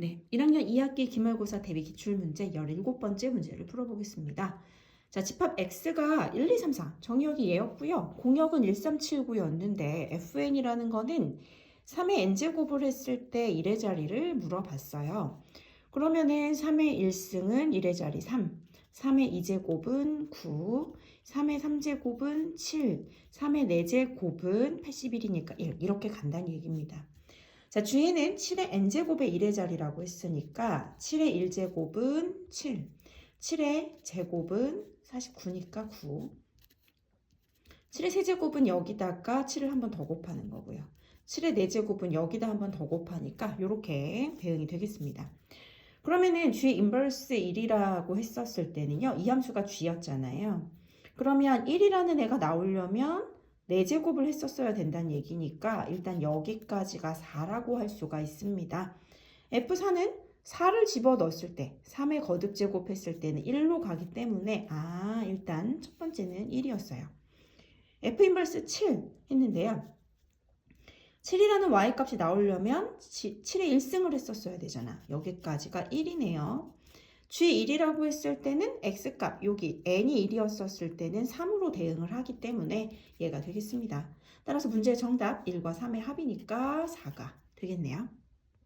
네, 1학년 2학기 기말고사 대비 기출문제 17번째 문제를 풀어보겠습니다. 자, 집합 x가 1, 2, 3, 4 정의역이 얘였고요. 공역은 1379였는데 fn이라는 거는 3의 n제곱을 했을 때 1의 자리를 물어봤어요. 그러면은 3의 1승은 1의 자리 3, 3의 2제곱은 9, 3의 3제곱은 7, 3의 4제곱은 81이니까 1 이렇게 간다는 얘기입니다. 자, 주에는 7의 n제곱의 1의 자리라고 했으니까 7의 1제곱은 7, 7의 제곱은 49니까 9, 7의 세제곱은 여기다가 7을 한 번 더 곱하는 거고요. 7의 4제곱은 여기다 한 번 더 곱하니까 이렇게 대응이 되겠습니다. 그러면은 g 인버스 1이라고 했었을 때는요. 이 함수가 g였잖아요. 그러면 1이라는 애가 나오려면 4제곱을 했었어야 된다는 얘기니까 일단 여기까지가 4라고 할 수가 있습니다. F4는 4를 집어 넣었을 때 3의 거듭 제곱했을 때는 1로 가기 때문에 아 일단 첫 번째는 1이었어요. F 인버스 7 했는데요. 7이라는 y 값이 나오려면 7의 1승을 했었어야 되잖아. 여기까지가 1이네요. G1이라고 했을 때는 x값 여기 n이 1이었었을 때는 3으로 대응을 하기 때문에 얘가 되겠습니다. 따라서 문제의 정답 1과 3의 합이니까 4가 되겠네요.